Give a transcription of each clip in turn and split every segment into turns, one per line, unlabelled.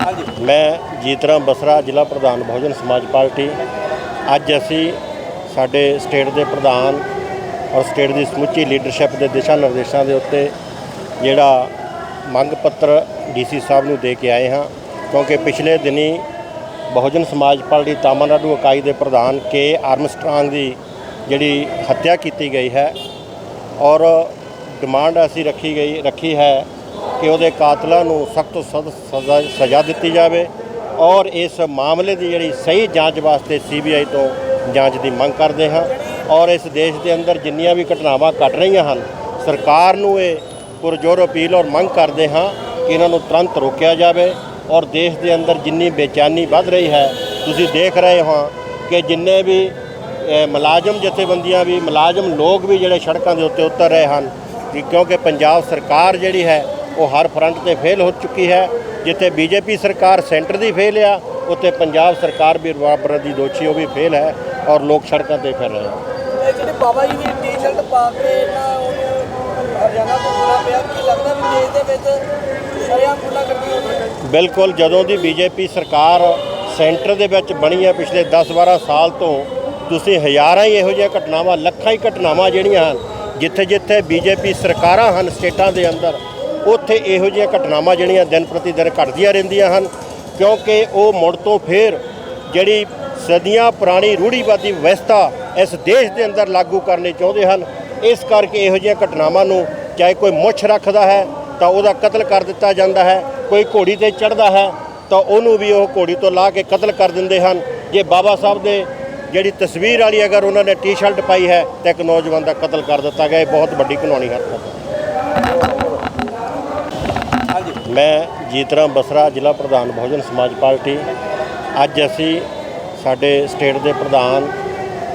ਮੈਂ ਜੀਤਰਾਮ ਬਸਰਾ ਜ਼ਿਲ੍ਹਾ ਪ੍ਰਧਾਨ ਬਹੁਜਨ ਸਮਾਜ ਪਾਰਟੀ। ਅੱਜ ਅਸੀਂ ਸਾਡੇ ਸਟੇਟ ਦੇ ਪ੍ਰਧਾਨ ਔਰ ਸਟੇਟ ਦੀ ਸਮੁੱਚੀ ਲੀਡਰਸ਼ਿਪ ਦੇ ਦਿਸ਼ਾ ਨਿਰਦੇਸ਼ਾਂ ਦੇ ਉੱਤੇ ਜਿਹੜਾ ਮੰਗ ਪੱਤਰ ਡੀਸੀ ਸਾਹਿਬ ਨੂੰ ਦੇ ਕੇ ਆਏ ਹਾਂ, ਕਿਉਂਕਿ ਪਿਛਲੇ ਦਿਨੀ ਬਹੁਜਨ ਸਮਾਜ ਪਾਰਟੀ ਤਾਮਿਲਨਾਡੂ ਇਕਾਈ ਦੇ ਪ੍ਰਧਾਨ ਕੇ ਆਰਮਸਟਰਾਂਗ ਦੀ ਜਿਹੜੀ ਹੱਤਿਆ ਕੀਤੀ ਗਈ ਹੈ ਔਰ ਡਿਮਾਂਡ ਅਸੀਂ ਰੱਖੀ ਗਈ, ਰੱਖੀ ਹੈ ਕਿ ਉਹਦੇ ਕਾਤਲਾਂ ਨੂੰ ਸਖਤ ਸਜ਼ਾ ਸਜ਼ਾ ਦਿੱਤੀ ਜਾਵੇ ਔਰ ਇਸ ਮਾਮਲੇ ਦੀ ਜਿਹੜੀ ਸਹੀ ਜਾਂਚ ਵਾਸਤੇ ਸੀਬੀਆਈ ਤੋਂ ਜਾਂਚ ਦੀ ਮੰਗ ਕਰਦੇ ਹਾਂ ਔਰ ਇਸ ਦੇਸ਼ ਦੇ ਅੰਦਰ ਜਿੰਨੀਆਂ ਵੀ ਘਟਨਾਵਾਂ ਘਟ ਰਹੀਆਂ ਹਨ, ਸਰਕਾਰ ਨੂੰ ਇਹ ਪੁਰਜੋਰ ਅਪੀਲ ਔਰ ਮੰਗ ਕਰਦੇ ਹਾਂ ਕਿ ਇਹਨਾਂ ਨੂੰ ਤੁਰੰਤ ਰੋਕਿਆ ਜਾਵੇ ਔਰ ਦੇਸ਼ ਦੇ ਅੰਦਰ ਜਿੰਨੀ ਬੇਚੈਨੀ ਵੱਧ ਰਹੀ ਹੈ, ਤੁਸੀਂ ਦੇਖ ਰਹੇ ਹੋ ਕਿ ਜਿੰਨੇ ਵੀ ਮੁਲਾਜ਼ਮ ਜਥੇਬੰਦੀਆਂ ਵੀ, ਮੁਲਾਜ਼ਮ ਲੋਕ ਵੀ ਜਿਹੜੇ ਸੜਕਾਂ ਦੇ ਉੱਤੇ ਉਤਰ ਰਹੇ ਹਨ, ਕਿ ਕਿਉਂਕਿ ਪੰਜਾਬ ਸਰਕਾਰ ਜਿਹੜੀ ਹੈ ਉਹ ਹਰ ਫਰੰਟ ਤੇ ਫੇਲ ਹੋ ਚੁੱਕੀ ਹੈ ਜਿੱਥੇ ਬੀਜੇਪੀ ਸਰਕਾਰ ਸੈਂਟਰ ਦੀ ਫੇਲ ਆ ਉੱਥੇ ਪੰਜਾਬ ਸਰਕਾਰ ਵੀ ਬਰਾਬਰ ਦੀ ਦੋਸ਼ੀ ਉਹ ਵੀ ਫੇਲ ਹੈ ਔਰ ਲੋਕ ਸੜਕਾਂ ਤੇ ਫਿਰ ਰਹੇ
ਇਹ ਜਿਹੜੇ ਬਾਬਾ ਜੀ ਦੀ ਟੀ-ਸ਼ਰਟ ਪਾ ਕੇ ਨਾ ਉਹਨੂੰ ਹਰਿਆਣਾ ਤੋਂ ਬੁਲਾ ਪਿਆ ਕੀ ਲੱਗਦਾ ਵੀ ਦੇਸ਼ ਦੇ ਵਿੱਚ ਸ਼ਰਿਆਮ ਗੁੰਡਾ ਕਰਦੀ ਹੋਵੇ
ਬਿਲਕੁਲ ਜਦੋਂ ਦੀ ਬੀਜੇਪੀ ਸਰਕਾਰ ਸੈਂਟਰ ਦੇ ਵਿੱਚ ਬਣੀ ਹੈ ਪਿਛਲੇ 10-12 ਸਾਲ ਤੋਂ ਤੁਸੀਂ ਹਜ਼ਾਰਾਂ ਹੀ ਇਹੋ ਜਿਹੀਆਂ ਘਟਨਾਵਾਂ ਲੱਖਾਂ ਹੀ ਘਟਨਾਵਾਂ ਜਿਹੜੀਆਂ ਹਨ ਜਿੱਥੇ ਜਿੱਥੇ ਬੀਜੇਪੀ ਸਰਕਾਰਾਂ ਹਨ ਸਟੇਟਾਂ ਦੇ ਅੰਦਰ ਉੱਥੇ ਇਹੋ ਜਿਹੀਆਂ ਘਟਨਾਵਾਂ ਜਿਹੜੀਆਂ ਦਿਨ ਪ੍ਰਤੀ ਦਿਨ ਘਟਦੀਆਂ ਰਹਿੰਦੀਆਂ ਹਨ, ਕਿਉਂਕਿ ਉਹ ਮੁੜ ਤੋਂ ਫੇਰ ਜਿਹੜੀ ਸਦੀਆਂ ਪੁਰਾਣੀ ਰੂੜੀਵਾਦੀ ਵਿਵਸਥਾ ਇਸ ਦੇਸ਼ ਦੇ ਅੰਦਰ ਲਾਗੂ ਕਰਨੀ ਚਾਹੁੰਦੇ ਹਨ, ਇਸ ਕਰਕੇ ਇਹੋ ਜਿਹੀਆਂ ਘਟਨਾਵਾਂ ਨੂੰ ਚਾਹੇ ਕੋਈ ਮੁੱਛ ਰੱਖਦਾ ਹੈ, ਤਾਂ ਉਹਦਾ ਕਤਲ ਕਰ ਦਿੱਤਾ ਜਾਂਦਾ ਹੈ, ਕੋਈ ਘੋੜੀ ਤੇ ਚੜ੍ਹਦਾ ਹੈ, ਤਾਂ ਉਹਨੂੰ ਵੀ ਉਹ ਘੋੜੀ ਤੋਂ ਲਾ ਕੇ ਕਤਲ ਕਰ ਦਿੰਦੇ ਹਨ। ਜੇ ਬਾਬਾ ਸਾਹਿਬ ਦੇ ਜਿਹੜੀ ਤਸਵੀਰ ਵਾਲੀ ਅਗਰ ਉਹਨਾਂ ਨੇ ਟੀ-ਸ਼ਰਟ ਪਾਈ ਹੈ, ਤਾਂ ਇੱਕ ਨੌਜਵਾਨ ਦਾ ਕਤਲ ਕਰ ਦਿੱਤਾ ਗਿਆ, ਇਹ ਬਹੁਤ ਵੱਡੀ ਕਾਨੂੰਨੀ ਹਰਕਤ ਹੈ। ਮੈਂ ਜੀਤਰਾਮ ਬਸਰਾ ਜ਼ਿਲ੍ਹਾ ਪ੍ਰਧਾਨ ਬਹੁਜਨ ਸਮਾਜ ਪਾਰਟੀ। ਅੱਜ ਅਸੀਂ ਸਾਡੇ ਸਟੇਟ ਦੇ ਪ੍ਰਧਾਨ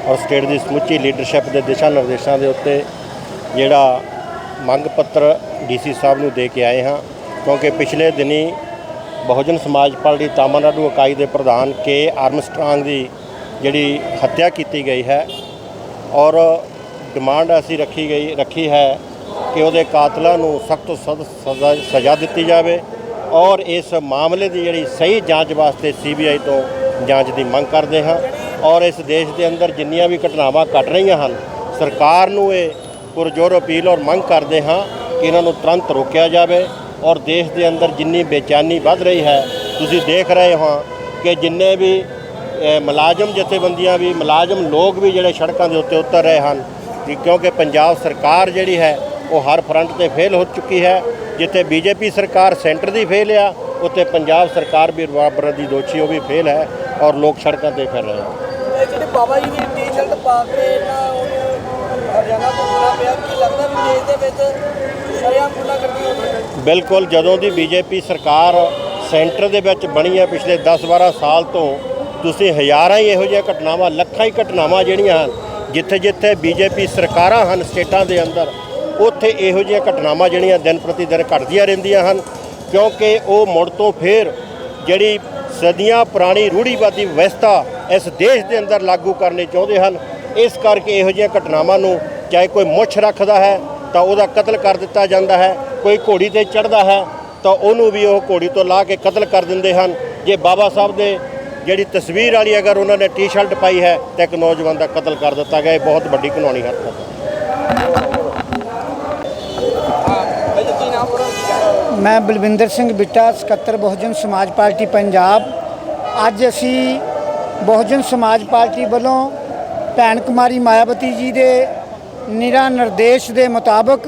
ਔਰ ਸਟੇਟ ਦੀ ਸਮੁੱਚੀ ਲੀਡਰਸ਼ਿਪ ਦੇ ਦਿਸ਼ਾ ਨਿਰਦੇਸ਼ਾਂ ਦੇ ਉੱਤੇ ਜਿਹੜਾ ਮੰਗ ਪੱਤਰ ਡੀਸੀ ਸਾਹਿਬ ਨੂੰ ਦੇ ਕੇ ਆਏ ਹਾਂ, ਕਿਉਂਕਿ ਪਿਛਲੇ ਦਿਨੀ ਬਹੁਜਨ ਸਮਾਜ ਪਾਰਟੀ ਤਾਮਿਲਨਾਡੂ ਇਕਾਈ ਦੇ ਪ੍ਰਧਾਨ ਕੇ ਆਰਮਸਟਰਾਂਗ ਦੀ ਜਿਹੜੀ ਹੱਤਿਆ ਕੀਤੀ ਗਈ ਹੈ ਔਰ ਡਿਮਾਂਡ ਅਸੀਂ ਰੱਖੀ ਗਈ, ਰੱਖੀ ਹੈ ਕਿ ਉਹਦੇ ਕਾਤਲਾਂ ਨੂੰ ਸਖਤ ਸਜ਼ਾ ਸਜ਼ਾ ਦਿੱਤੀ ਜਾਵੇ ਔਰ ਇਸ ਮਾਮਲੇ ਦੀ ਜਿਹੜੀ ਸਹੀ ਜਾਂਚ ਵਾਸਤੇ ਸੀਬੀਆਈ ਤੋਂ ਜਾਂਚ ਦੀ ਮੰਗ ਕਰਦੇ ਹਾਂ ਔਰ ਇਸ ਦੇਸ਼ ਦੇ ਅੰਦਰ ਜਿੰਨੀਆਂ ਵੀ ਘਟਨਾਵਾਂ ਘਟ ਰਹੀਆਂ ਹਨ, ਸਰਕਾਰ ਨੂੰ ਇਹ ਪੁਰਜੋਰ ਅਪੀਲ ਔਰ ਮੰਗ ਕਰਦੇ ਹਾਂ ਕਿ ਇਹਨਾਂ ਨੂੰ ਤੁਰੰਤ ਰੋਕਿਆ ਜਾਵੇ ਔਰ ਦੇਸ਼ ਦੇ ਅੰਦਰ ਜਿੰਨੀ ਬੇਚੈਨੀ ਵੱਧ ਰਹੀ ਹੈ, ਤੁਸੀਂ ਦੇਖ ਰਹੇ ਹੋ ਕਿ ਜਿੰਨੇ ਵੀ ਮੁਲਾਜ਼ਮ ਜਥੇਬੰਦੀਆਂ ਵੀ, ਮੁਲਾਜ਼ਮ ਲੋਕ ਵੀ ਜਿਹੜੇ ਸੜਕਾਂ ਦੇ ਉੱਤੇ ਉਤਰ ਰਹੇ ਹਨ ਕਿ ਕਿਉਂਕਿ ਪੰਜਾਬ ਸਰਕਾਰ ਜਿਹੜੀ ਹੈ ਉਹ ਹਰ ਫਰੰਟ ਤੇ ਫੇਲ ਹੋ ਚੁੱਕੀ ਹੈ ਜਿੱਥੇ ਬੀਜੇਪੀ ਸਰਕਾਰ ਸੈਂਟਰ ਦੀ ਫੇਲ ਆ ਉੱਥੇ ਪੰਜਾਬ ਸਰਕਾਰ ਵੀ ਬਰਾਬਰ ਦੀ ਦੋਸ਼ੀ ਉਹ ਵੀ ਫੇਲ ਹੈ ਔਰ ਲੋਕ ਸੜਕਾਂ ਤੇ ਫਿਰ ਰਹੇ ਹਨ।
ਜਿਹੜੇ ਬਾਬਾ ਜੀ ਦੀ ਟੀ-ਸ਼ਰਟ ਪਾ ਕੇ ਨਾ ਉਹਨੂੰ ਹਰਿਆਣਾ ਤੋਂ ਬੁਲਾ ਪਿਆ ਕੀ ਲੱਗਦਾ ਵੀ ਦੇਸ਼ ਦੇ ਵਿੱਚ ਸ਼ਰਿਆਮ ਗੁੰਡਾ ਕਰਦੀ ਹੋਵੇ
ਬਿਲਕੁਲ ਜਦੋਂ ਦੀ ਬੀਜੇਪੀ ਸਰਕਾਰ ਸੈਂਟਰ ਦੇ ਵਿੱਚ ਬਣੀ ਹੈ ਪਿਛਲੇ 10-12 ਸਾਲ ਤੋਂ ਤੁਸੀਂ ਹਜ਼ਾਰਾਂ ਹੀ ਇਹੋ ਜਿਹੀਆਂ ਘਟਨਾਵਾਂ ਲੱਖਾਂ ਹੀ ਘਟਨਾਵਾਂ ਜਿਹੜੀਆਂ ਹਨ ਜਿੱਥੇ ਜਿੱਥੇ ਬੀਜੇਪੀ ਸਰਕਾਰਾਂ ਹਨ ਸਟੇਟਾਂ ਦੇ ਅੰਦਰ ਉੱਥੇ ਇਹੋ ਜਿਹੀਆਂ ਘਟਨਾਵਾਂ ਜਿਹੜੀਆਂ ਦਿਨ ਪ੍ਰਤੀ ਦਿਨ ਘਟਦੀਆਂ ਰਹਿੰਦੀਆਂ ਹਨ, ਕਿਉਂਕਿ ਉਹ ਮੁੜ ਤੋਂ ਫੇਰ ਜਿਹੜੀ ਸਦੀਆਂ ਪੁਰਾਣੀ ਰੂੜੀਵਾਦੀ ਵਿਵਸਥਾ ਇਸ ਦੇਸ਼ ਦੇ ਅੰਦਰ ਲਾਗੂ ਕਰਨੀ ਚਾਹੁੰਦੇ ਹਨ, ਇਸ ਕਰਕੇ ਇਹੋ ਜਿਹੀਆਂ ਘਟਨਾਵਾਂ ਨੂੰ ਚਾਹੇ ਕੋਈ ਮੁੱਛ ਰੱਖਦਾ ਹੈ, ਤਾਂ ਉਹਦਾ ਕਤਲ ਕਰ ਦਿੱਤਾ ਜਾਂਦਾ ਹੈ, ਕੋਈ ਘੋੜੀ ਤੇ ਚੜ੍ਹਦਾ ਹੈ, ਤਾਂ ਉਹਨੂੰ ਵੀ ਉਹ ਘੋੜੀ ਤੋਂ ਲਾ ਕੇ ਕਤਲ ਕਰ ਦਿੰਦੇ ਹਨ। ਜੇ ਬਾਬਾ ਸਾਹਿਬ ਦੇ ਜਿਹੜੀ ਤਸਵੀਰ ਵਾਲੀ ਅਗਰ ਉਹਨਾਂ ਨੇ ਟੀ-ਸ਼ਰਟ ਪਾਈ ਹੈ, ਤਾਂ ਇੱਕ ਨੌਜਵਾਨ ਦਾ ਕਤਲ ਕਰ ਦਿੱਤਾ ਗਿਆ, ਇਹ ਬਹੁਤ ਵੱਡੀ ਕਾਨੂੰਨੀ ਹਰਕਤ ਹੈ
ਭਾਈ ਜੀ ਕੀ ਨਾਮ ਪੜਾ
ਮੈਂ ਬਲਵਿੰਦਰ ਸਿੰਘ ਬਿੱਟਾ, ਸਕੱਤਰ ਬਹੁਜਨ ਸਮਾਜ ਪਾਰਟੀ, ਪੰਜਾਬ। ਅੱਜ ਅਸੀਂ ਬਹੁਜਨ ਸਮਾਜ ਪਾਰਟੀ ਵੱਲੋਂ ਭੈਣ ਕੁਮਾਰੀ ਮਾਇਆਵਤੀ ਜੀ ਦੇ ਨਿਰਾ ਨਿਰਦੇਸ਼ ਦੇ ਮੁਤਾਬਕ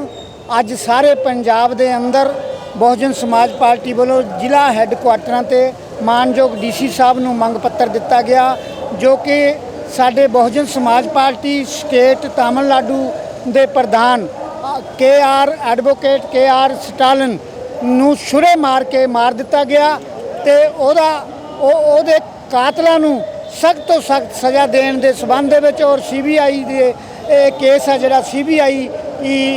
ਅੱਜ ਸਾਰੇ ਪੰਜਾਬ ਦੇ ਅੰਦਰ ਬਹੁਜਨ ਸਮਾਜ ਪਾਰਟੀ ਵੱਲੋਂ ਜ਼ਿਲ੍ਹਾ ਹੈੱਡਕੁਆਟਰਾਂ ਤੇ ਮਾਨਯੋਗ ਡੀਸੀ ਸਾਹਿਬ ਨੂੰ ਮੰਗ ਪੱਤਰ ਦਿੱਤਾ ਗਿਆ, ਜੋ ਕਿ ਸਾਡੇ ਬਹੁਜਨ ਸਮਾਜ ਪਾਰਟੀ ਸਟੇਟ ਤਾਮਿਲਨਾਡੂ ਦੇ ਪ੍ਰਧਾਨ K R advocate K R Stalin ਨੂੰ ਛੁਰੇ ਮਾਰ ਕੇ ਮਾਰ ਦਿੱਤਾ ਗਿਆ ਤੇ ਉਹਦਾ ਉਹ ਉਹਦੇ ਕਾਤਲਾਂ ਨੂੰ ਸਖਤ ਤੋਂ ਸਖਤ ਸਜ਼ਾ ਦੇਣ ਦੇ ਸਬੰਧ ਦੇ ਵਿੱਚ ਔਰ ਸੀਬੀਆਈ ਦੇ ਇਹ ਕੇਸ ਹੈ ਜਿਹੜਾ ਸੀਬੀਆਈ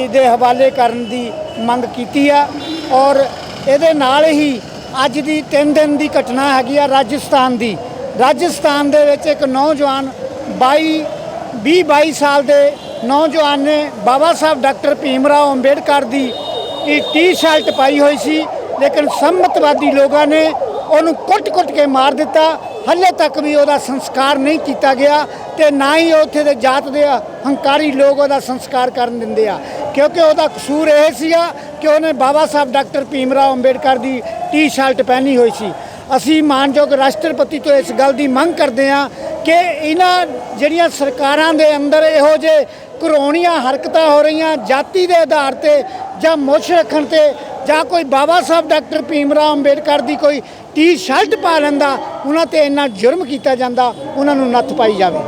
ਦੇ ਹਵਾਲੇ ਕਰਨ ਦੀ ਮੰਗ ਕੀਤੀ ਆ ਔਰ ਇਹਦੇ ਨਾਲ ਹੀ ਅੱਜ ਦੀ 3 ਦਿਨ ਦੀ ਘਟਨਾ ਹੈਗੀ ਆ ਰਾਜਸਥਾਨ ਦੀ। ਰਾਜਸਥਾਨ ਦੇ ਵਿੱਚ ਇੱਕ ਨੌਜਵਾਨ 22 20 22 ਸਾਲ ਦੇ ਨੌਜਵਾਨ ਨੇ ਬਾਬਾ ਸਾਹਿਬ ਡਾਕਟਰ ਭੀਮ ਰਾਓ ਅੰਬੇਡਕਰ ਦੀ ਇਹ ਟੀ-ਸ਼ਰਟ ਪਾਈ ਹੋਈ ਸੀ, ਲੇਕਿਨ ਸੰਮਤਵਾਦੀ ਲੋਕਾਂ ਨੇ ਉਹਨੂੰ ਕੁੱਟ-ਕੁੱਟ ਕੇ ਮਾਰ ਦਿੱਤਾ। ਹੱਲੇ ਤੱਕ ਵੀ ਉਹਦਾ ਸੰਸਕਾਰ ਨਹੀਂ ਕੀਤਾ ਗਿਆ ਤੇ ਨਾ ਹੀ ਉੱਥੇ ਦੇ ਜਾਤ ਦੇ ਹੰਕਾਰੀ ਲੋਕ ਉਹਦਾ ਸੰਸਕਾਰ ਕਰਨ ਦਿੰਦੇ ਆ। ਕਿਉਂਕਿ ਉਹਦਾ ਕਸੂਰ ਇਹ ਸੀਗਾ ਕਿ ਉਹਨੇ ਬਾਬਾ ਸਾਹਿਬ ਡਾਕਟਰ ਭੀਮ ਰਾਓ ਅੰਬੇਡਕਰ ਦੀ ਟੀ-ਸ਼ਰਟ ਪਹਿਨੀ ਹੋਈ ਸੀ। ਅਸੀਂ ਮਾਨਯੋਗ ਰਾਸ਼ਟਰਪਤੀ ਤੋਂ ਇਸ ਗੱਲ ਦੀ ਮੰਗ ਕਰਦੇ ਹਾਂ ਕਿ ਇਹਨਾਂ ਜਿਹੜੀਆਂ ਸਰਕਾਰਾਂ ਦੇ ਅੰਦਰ ਇਹੋ ਜਿਹੇ ਘਰੋਣੀਆਂ ਹਰਕਤਾਂ ਹੋ ਰਹੀਆਂ ਜਾਤੀ ਦੇ ਆਧਾਰ ਤੇ ਜਾਂ ਮੁੱਛ ਰੱਖਣ ਤੇ ਜਾਂ ਕੋਈ ਬਾਬਾ ਸਾਹਿਬ ਡਾਕਟਰ ਭੀਮ ਰਾਓ ਅੰਬੇਡਕਰ ਦੀ ਕੋਈ ਟੀ-ਸ਼ਰਟ ਪਾ ਲੈਂਦਾ, ਉਹਨਾਂ ਤੇ ਇੰਨਾ ਜੁਰਮ ਕੀਤਾ ਜਾਂਦਾ, ਉਹਨਾਂ ਨੂੰ ਨੱਥ ਪਾਈ ਜਾਵੇ।